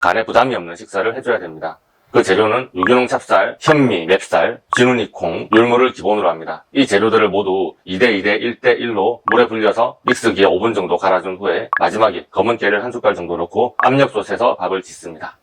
간에 부담이 없는 식사를 해줘야 됩니다. 그 재료는 유기농 찹쌀, 현미, 맵쌀, 진우니 콩, 율무를 기본으로 합니다. 이 재료들을 모두 2대2대 1대1로 물에 불려서 믹스기에 5분 정도 갈아준 후에 마지막에 검은 깨를 한 숟갈 정도 넣고 압력솥에서 밥을 짓습니다.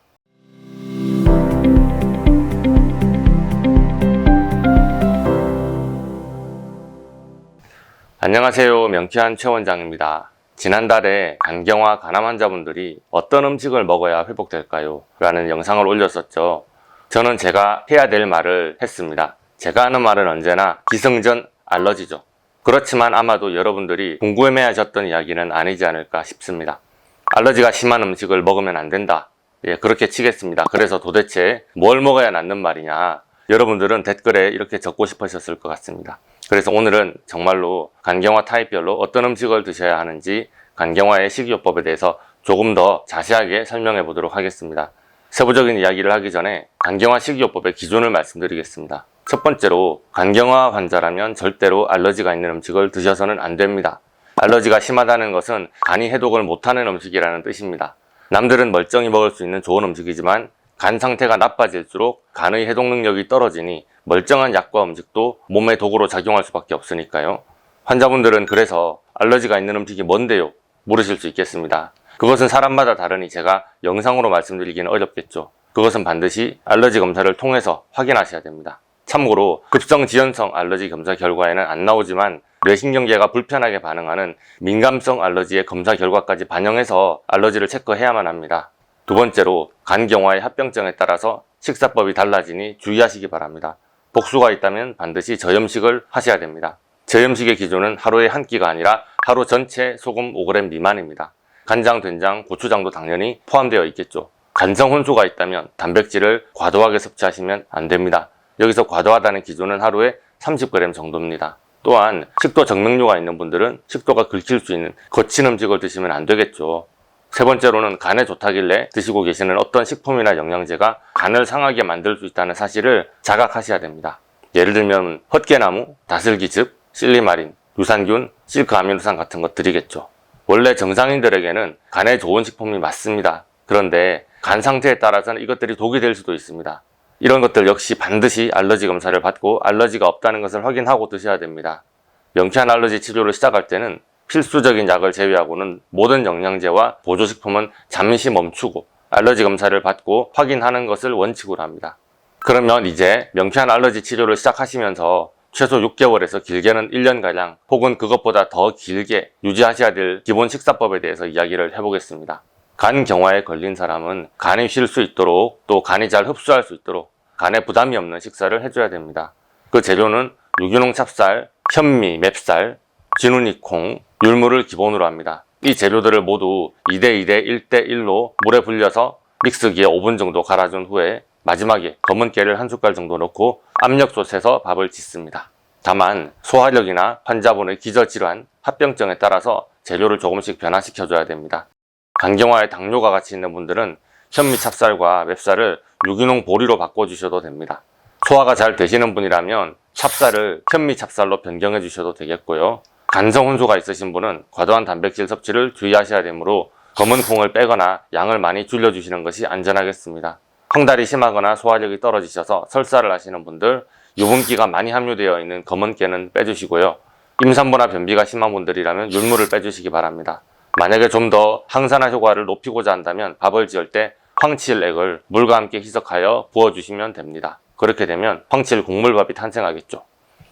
안녕하세요. 명쾌한 최 원장입니다. 지난달에 간경화 간암 환자분들이 어떤 음식을 먹어야 회복될까요? 라는 영상을 올렸었죠. 저는 제가 해야 될 말을 했습니다. 제가 하는 말은 언제나 기승전 알러지죠. 그렇지만 아마도 여러분들이 궁금해 하셨던 이야기는 아니지 않을까 싶습니다. 알러지가 심한 음식을 먹으면 안 된다. 예, 그렇게 치겠습니다. 그래서 도대체 뭘 먹어야 낫는 말이냐? 여러분들은 댓글에 이렇게 적고 싶으셨을 것 같습니다. 그래서 오늘은 정말로 간경화 타입별로 어떤 음식을 드셔야 하는지 간경화의 식이요법에 대해서 조금 더 자세하게 설명해 보도록 하겠습니다. 세부적인 이야기를 하기 전에 간경화 식이요법의 기준을 말씀드리겠습니다. 첫 번째로 간경화 환자라면 절대로 알러지가 있는 음식을 드셔서는 안 됩니다. 알러지가 심하다는 것은 간이 해독을 못하는 음식이라는 뜻입니다. 남들은 멀쩡히 먹을 수 있는 좋은 음식이지만 간 상태가 나빠질수록 간의 해독 능력이 떨어지니 멀쩡한 약과 음식도 몸의 독으로 작용할 수밖에 없으니까요. 환자분들은 그래서 알러지가 있는 음식이 뭔데요? 물으실 수 있겠습니다. 그것은 사람마다 다르니 제가 영상으로 말씀드리기는 어렵겠죠. 그것은 반드시 알러지 검사를 통해서 확인하셔야 됩니다. 참고로 급성 지연성 알러지 검사 결과에는 안 나오지만 뇌신경계가 불편하게 반응하는 민감성 알러지의 검사 결과까지 반영해서 알러지를 체크해야만 합니다. 두 번째로 간 경화의 합병증에 따라서 식사법이 달라지니 주의하시기 바랍니다. 복수가 있다면 반드시 저염식을 하셔야 됩니다. 저염식의 기준은 하루에 한 끼가 아니라 하루 전체 소금 5g 미만입니다. 간장, 된장, 고추장도 당연히 포함되어 있겠죠. 간성 혼수가 있다면 단백질을 과도하게 섭취하시면 안 됩니다. 여기서 과도하다는 기준은 하루에 30g 정도입니다. 또한 식도 정맥류가 있는 분들은 식도가 긁힐 수 있는 거친 음식을 드시면 안 되겠죠. 세 번째로는 간에 좋다길래 드시고 계시는 어떤 식품이나 영양제가 간을 상하게 만들 수 있다는 사실을 자각하셔야 됩니다. 예를 들면 헛개나무, 다슬기즙, 실리마린, 유산균, 실크 아미노산 같은 것들이겠죠. 원래 정상인들에게는 간에 좋은 식품이 맞습니다. 그런데 간 상태에 따라서는 이것들이 독이 될 수도 있습니다. 이런 것들 역시 반드시 알러지 검사를 받고 알러지가 없다는 것을 확인하고 드셔야 됩니다. 명쾌한 알러지 치료를 시작할 때는 필수적인 약을 제외하고는 모든 영양제와 보조식품은 잠시 멈추고 알러지 검사를 받고 확인하는 것을 원칙으로 합니다. 그러면 이제 명쾌한 알러지 치료를 시작하시면서 최소 6개월에서 길게는 1년가량 혹은 그것보다 더 길게 유지하셔야 될 기본 식사법에 대해서 이야기를 해보겠습니다. 간 경화에 걸린 사람은 간이 쉴 수 있도록 또 간이 잘 흡수할 수 있도록 간에 부담이 없는 식사를 해줘야 됩니다. 그 재료는 유기농 찹쌀, 현미, 맵쌀, 진우니 콩, 율무를 기본으로 합니다. 이 재료들을 모두 2대2대 1대1로 물에 불려서 믹스기에 5분 정도 갈아준 후에 마지막에 검은 깨를 한 숟갈 정도 넣고 압력솥에서 밥을 짓습니다. 다만 소화력이나 환자분의 기저질환, 합병증에 따라서 재료를 조금씩 변화시켜줘야 됩니다. 간경화에 당뇨가 같이 있는 분들은 현미 찹쌀과 맵쌀을 유기농 보리로 바꿔주셔도 됩니다. 소화가 잘 되시는 분이라면 찹쌀을 현미 찹쌀로 변경해 주셔도 되겠고요. 간성 혼수가 있으신 분은 과도한 단백질 섭취를 주의하셔야 되므로 검은 콩을 빼거나 양을 많이 줄여주시는 것이 안전하겠습니다. 황달이 심하거나 소화력이 떨어지셔서 설사를 하시는 분들, 유분기가 많이 함유되어 있는 검은 깨는 빼주시고요. 임산부나 변비가 심한 분들이라면 율무를 빼주시기 바랍니다. 만약에 좀 더 항산화 효과를 높이고자 한다면 밥을 지을 때 황칠액을 물과 함께 희석하여 부어주시면 됩니다. 그렇게 되면 황칠 국물밥이 탄생하겠죠.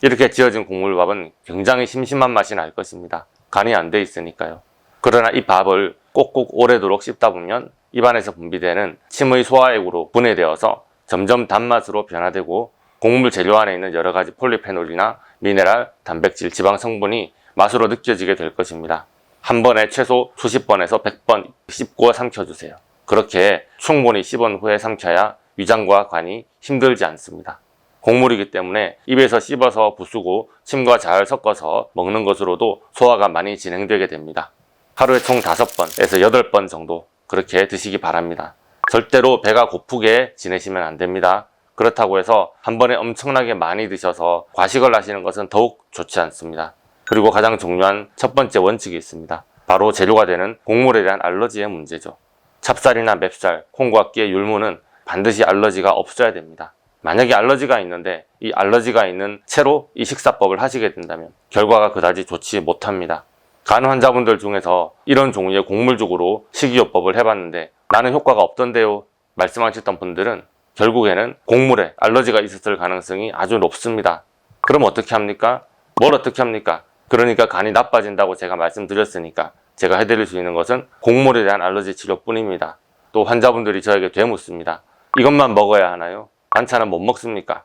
이렇게 지어진 국물밥은 굉장히 심심한 맛이 날 것입니다. 간이 안 돼 있으니까요. 그러나 이 밥을 꼭꼭 오래도록 씹다 보면 입안에서 분비되는 침의 소화액으로 분해되어서 점점 단맛으로 변화되고 곡물 재료 안에 있는 여러 가지 폴리페놀이나 미네랄, 단백질, 지방 성분이 맛으로 느껴지게 될 것입니다. 한 번에 최소 수십 번에서 100번 씹고 삼켜주세요. 그렇게 충분히 씹은 후에 삼켜야 위장과 간이 힘들지 않습니다. 곡물이기 때문에 입에서 씹어서 부수고 침과 잘 섞어서 먹는 것으로도 소화가 많이 진행되게 됩니다. 하루에 총 5번에서 8번 정도 그렇게 드시기 바랍니다. 절대로 배가 고프게 지내시면 안 됩니다. 그렇다고 해서 한 번에 엄청나게 많이 드셔서 과식을 하시는 것은 더욱 좋지 않습니다. 그리고 가장 중요한 첫 번째 원칙이 있습니다. 바로 재료가 되는 곡물에 대한 알러지의 문제죠. 찹쌀이나 맵쌀, 콩과 끼의 율무는 반드시 알러지가 없어야 됩니다. 만약에 알러지가 있는데 이 알러지가 있는 채로 이 식사법을 하시게 된다면 결과가 그다지 좋지 못합니다. 간 환자분들 중에서 이런 종류의 곡물죽으로 식이요법을 해봤는데 나는 효과가 없던데요 말씀하셨던 분들은 결국에는 곡물에 알러지가 있었을 가능성이 아주 높습니다. 그럼 어떻게 합니까? 뭘 어떻게 합니까? 그러니까 간이 나빠진다고 제가 말씀드렸으니까 제가 해드릴 수 있는 것은 곡물에 대한 알러지 치료뿐입니다. 또 환자분들이 저에게 되묻습니다. 이것만 먹어야 하나요? 반찬은 못 먹습니까?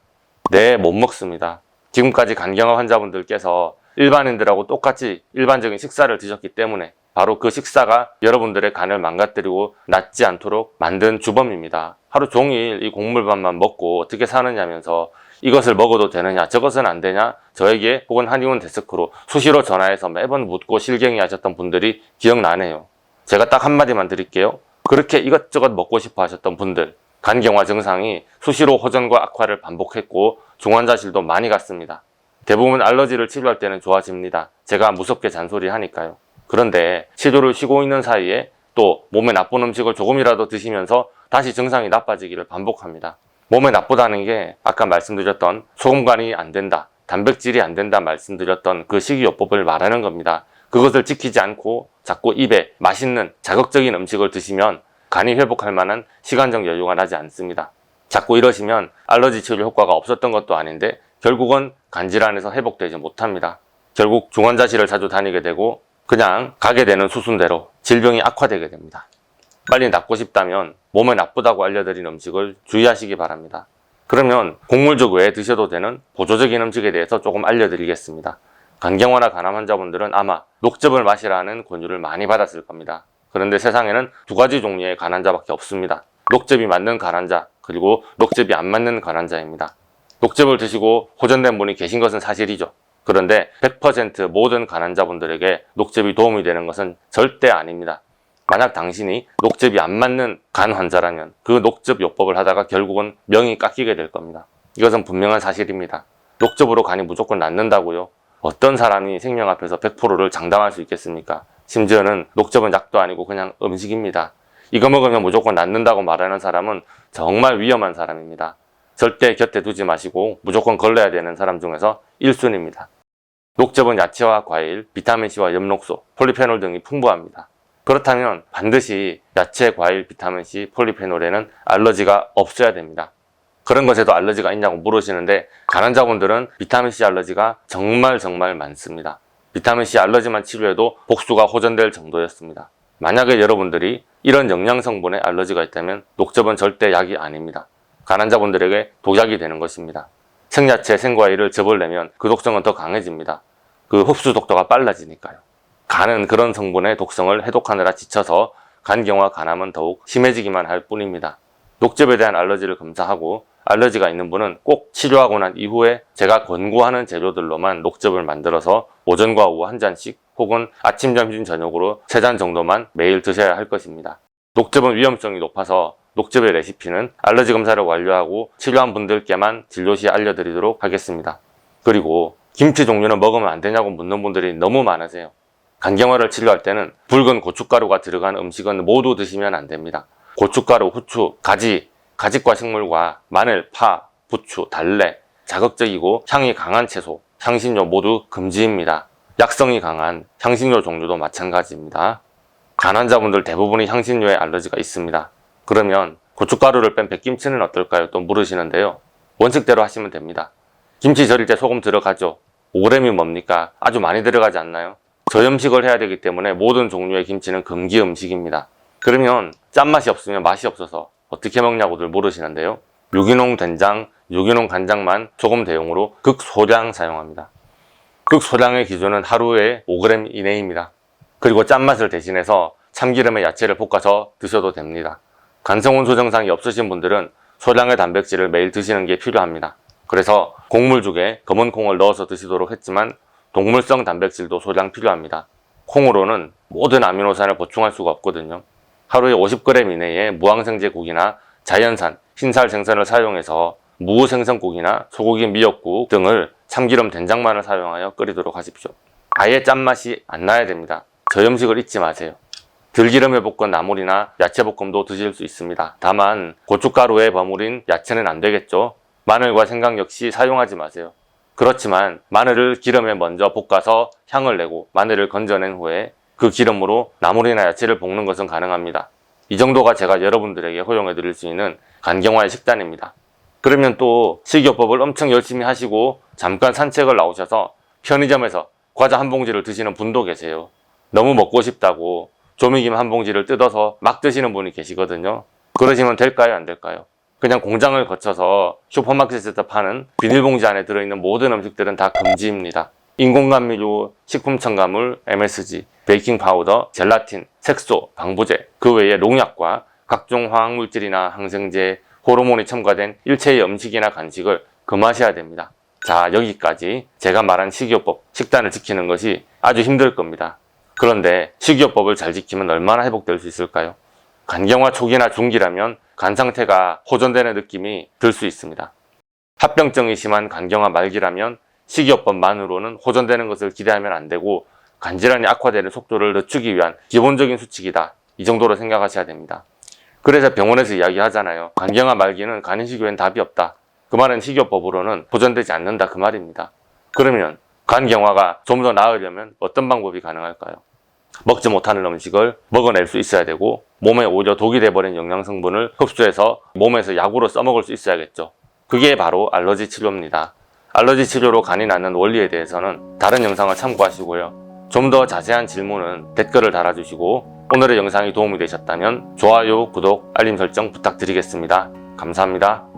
네, 못 먹습니다. 지금까지 간경화 환자분들께서 일반인들하고 똑같이 일반적인 식사를 드셨기 때문에 바로 그 식사가 여러분들의 간을 망가뜨리고 낫지 않도록 만든 주범입니다. 하루 종일 이 곡물밥만 먹고 어떻게 사느냐면서 이것을 먹어도 되느냐, 저것은 안 되냐, 저에게 혹은 한의원 데스크로 수시로 전화해서 매번 묻고 실갱이 하셨던 분들이 기억나네요. 제가 딱 한마디만 드릴게요. 그렇게 이것저것 먹고 싶어 하셨던 분들, 간경화 증상이 수시로 호전과 악화를 반복했고 중환자실도 많이 갔습니다. 대부분 알러지를 치료할 때는 좋아집니다. 제가 무섭게 잔소리 하니까요. 그런데 치료를 쉬고 있는 사이에 또 몸에 나쁜 음식을 조금이라도 드시면서 다시 증상이 나빠지기를 반복합니다. 몸에 나쁘다는 게 아까 말씀드렸던 소금간이 안 된다, 단백질이 안 된다 말씀드렸던 그 식이요법을 말하는 겁니다. 그것을 지키지 않고 자꾸 입에 맛있는 자극적인 음식을 드시면 간이 회복할 만한 시간적 여유가 나지 않습니다. 자꾸 이러시면 알러지 치료 효과가 없었던 것도 아닌데 결국은 간질환에서 회복되지 못합니다. 결국 중환자실을 자주 다니게 되고 그냥 가게 되는 수순대로 질병이 악화되게 됩니다. 빨리 낫고 싶다면 몸에 나쁘다고 알려드린 음식을 주의하시기 바랍니다. 그러면 곡물죽 외에 드셔도 되는 보조적인 음식에 대해서 조금 알려드리겠습니다. 간경화나 간암 환자분들은 아마 녹즙을 마시라는 권유를 많이 받았을 겁니다. 그런데 세상에는 두 가지 종류의 간 환자밖에 없습니다. 녹즙이 맞는 간 환자, 그리고 녹즙이 안 맞는 간 환자입니다. 녹즙을 드시고 호전된 분이 계신 것은 사실이죠. 그런데 100% 모든 간 환자분들에게 녹즙이 도움이 되는 것은 절대 아닙니다. 만약 당신이 녹즙이 안 맞는 간 환자라면 그 녹즙 요법을 하다가 결국은 명이 깎이게 될 겁니다. 이것은 분명한 사실입니다. 녹즙으로 간이 무조건 낫는다고요? 어떤 사람이 생명 앞에서 100%를 장담할 수 있겠습니까? 심지어는 녹즙은 약도 아니고 그냥 음식입니다. 이거 먹으면 무조건 낫는다고 말하는 사람은 정말 위험한 사람입니다. 절대 곁에 두지 마시고 무조건 걸러야 되는 사람 중에서 1순위입니다. 녹즙은 야채와 과일, 비타민C와 엽록소, 폴리페놀 등이 풍부합니다. 그렇다면 반드시 야채, 과일, 비타민C, 폴리페놀에는 알러지가 없어야 됩니다. 그런 것에도 알러지가 있냐고 물으시는데 간환자분들은 비타민C 알러지가 정말 정말 많습니다. 비타민C 알러지만 치료해도 복수가 호전될 정도였습니다. 만약에 여러분들이 이런 영양 성분에 알러지가 있다면 녹즙은 절대 약이 아닙니다. 간환자분들에게 독약이 되는 것입니다. 생야채, 생과일을 즙을 내면 그 독성은 더 강해집니다. 그 흡수 속도가 빨라지니까요. 간은 그런 성분의 독성을 해독하느라 지쳐서 간경화 간암은 더욱 심해지기만 할 뿐입니다. 녹즙에 대한 알러지를 검사하고 알러지가 있는 분은 꼭 치료하고 난 이후에 제가 권고하는 재료들로만 녹즙을 만들어서 오전과 오후 한 잔씩 혹은 아침, 점심, 저녁으로 세 잔 정도만 매일 드셔야 할 것입니다. 녹즙은 위험성이 높아서 녹즙의 레시피는 알러지 검사를 완료하고 치료한 분들께만 진료 시 알려드리도록 하겠습니다. 그리고 김치 종류는 먹으면 안 되냐고 묻는 분들이 너무 많으세요. 간경화를 치료할 때는 붉은 고춧가루가 들어간 음식은 모두 드시면 안 됩니다. 고춧가루, 후추, 가지, 가지과 식물과 마늘, 파, 부추, 달래, 자극적이고 향이 강한 채소, 향신료 모두 금지입니다. 약성이 강한 향신료 종류도 마찬가지입니다. 간 환자분들 대부분이 향신료에 알러지가 있습니다. 그러면 고춧가루를 뺀 백김치는 어떨까요? 또 물으시는데요. 원칙대로 하시면 됩니다. 김치 절일 때 소금 들어가죠. 5g이 뭡니까? 아주 많이 들어가지 않나요? 저염식을 해야 되기 때문에 모든 종류의 김치는 금기 음식입니다. 그러면 짠맛이 없으면 맛이 없어서 어떻게 먹냐고들 물으시는데요. 유기농 된장, 유기농 간장만 조금 대용으로 극소량 사용합니다. 극소량의 기준은 하루에 5g 이내입니다. 그리고 짠맛을 대신해서 참기름에 야채를 볶아서 드셔도 됩니다. 간성온소 증상이 없으신 분들은 소량의 단백질을 매일 드시는 게 필요합니다. 그래서 곡물죽에 검은 콩을 넣어서 드시도록 했지만 동물성 단백질도 소량 필요합니다. 콩으로는 모든 아미노산을 보충할 수가 없거든요. 하루에 50g 이내의 무항생제 고기나 자연산, 흰살 생선을 사용해서 무 생선국이나 소고기 미역국 등을 참기름 된장만을 사용하여 끓이도록 하십시오. 아예 짠맛이 안 나야 됩니다. 저염식을 잊지 마세요. 들기름에 볶은 나물이나 야채 볶음도 드실 수 있습니다. 다만 고춧가루에 버무린 야채는 안 되겠죠. 마늘과 생강 역시 사용하지 마세요. 그렇지만 마늘을 기름에 먼저 볶아서 향을 내고 마늘을 건져낸 후에 그 기름으로 나물이나 야채를 볶는 것은 가능합니다. 이 정도가 제가 여러분들에게 허용해 드릴 수 있는 간경화의 식단입니다. 그러면 또 식이요법을 엄청 열심히 하시고 잠깐 산책을 나오셔서 편의점에서 과자 한 봉지를 드시는 분도 계세요. 너무 먹고 싶다고 조미김 한 봉지를 뜯어서 막 드시는 분이 계시거든요. 그러시면 될까요? 안 될까요? 그냥 공장을 거쳐서 슈퍼마켓에서 파는 비닐봉지 안에 들어있는 모든 음식들은 다 금지입니다. 인공감미료, 식품 첨가물, MSG, 베이킹 파우더, 젤라틴, 색소, 방부제, 그 외에 농약과 각종 화학물질이나 항생제, 호르몬이 첨가된 일체의 음식이나 간식을 금하셔야 됩니다. 자, 여기까지 제가 말한 식이요법, 식단을 지키는 것이 아주 힘들 겁니다. 그런데 식이요법을 잘 지키면 얼마나 회복될 수 있을까요? 간경화 초기나 중기라면 간 상태가 호전되는 느낌이 들 수 있습니다. 합병증이 심한 간경화 말기라면 식이요법만으로는 호전되는 것을 기대하면 안 되고 간질환이 악화되는 속도를 늦추기 위한 기본적인 수칙이다. 이 정도로 생각하셔야 됩니다. 그래서 병원에서 이야기하잖아요. 간경화 말기는 간이식 외엔 답이 없다. 그 말은 식이요법으로는 호전되지 않는다. 그 말입니다. 그러면 간경화가 좀 더 나으려면 어떤 방법이 가능할까요? 먹지 못하는 음식을 먹어낼 수 있어야 되고 몸에 오히려 독이 돼버린 영양 성분을 흡수해서 몸에서 약으로 써먹을 수 있어야겠죠. 그게 바로 알러지 치료입니다. 알러지 치료로 간이 낫는 원리에 대해서는 다른 영상을 참고하시고요. 좀 더 자세한 질문은 댓글을 달아주시고 오늘의 영상이 도움이 되셨다면 좋아요, 구독, 알림 설정 부탁드리겠습니다. 감사합니다.